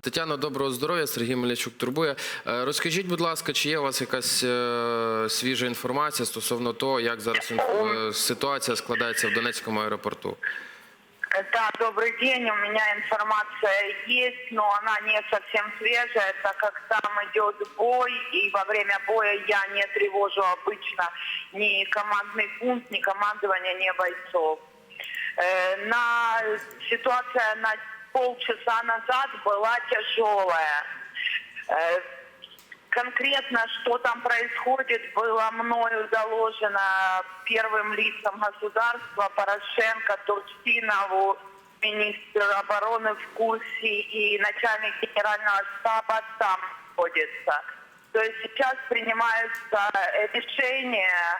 Тетяно, доброго здоров'я. Сергій Мельничук турбує. Е, Розкажіть, будь ласка, чи є у вас якась е, свіжа інформація стосовно того, як зараз е, ситуація складається в Донецькому аеропорту? Да, добрый день. У меня информация есть, но она не совсем свежая, так как там идет бой, и во время боя я не тревожу обычно ни командный пункт, ни командование, ни бойцов. Э, На ситуация на полчаса назад была тяжелая. Э, Конкретно, что там происходит, было мною доложено первым лицам государства Порошенко, Турчинову, министр обороны в курсе и начальник генерального штаба там находится. То есть сейчас принимаются решения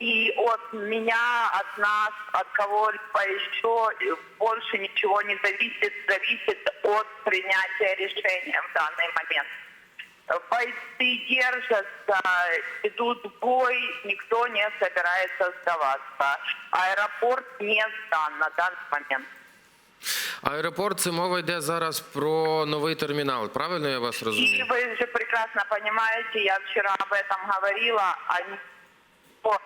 и от меня, от нас, от кого-либо еще э, больше ничего не зависит, зависит от принятия решения в данный момент. Бойцы держатся, идут в бой, никто не собирается сдаваться. Аэропорт не сдан на данный момент. Аеропорт це мова йде зараз про новий термінал. Правильно я вас И розумію? вы же прекрасно понимаете, я вчера об этом говорила, они э,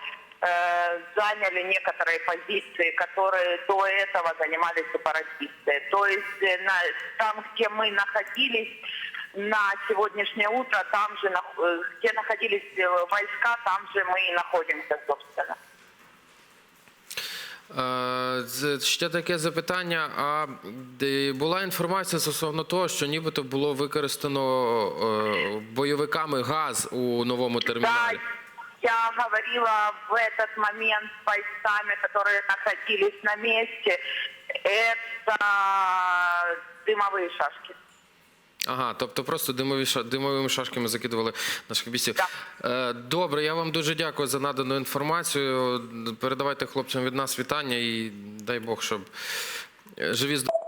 заняли некоторые позиции, которые до этого занимали сепаратисты. То есть э, на- там, где мы находились на сегодняшнее утро, там же, нах- э, где находились э, войска, там же мы и находимся, собственно. Е, з- Ще таке запитання. А де була інформація стосовно того, що нібито було використано е, бойовиками газ у новому Да, терміналі? я говорила в этот момент с бойцами, которые находились на месте. Это дымовые шашки. Ага, тобто просто димові ша- димовими шашками закидували наших бійців. Так. Е, Добре, я вам дуже дякую за надану інформацію. Передавайте хлопцям від нас вітання і дай Бог, щоб е, живі здорові.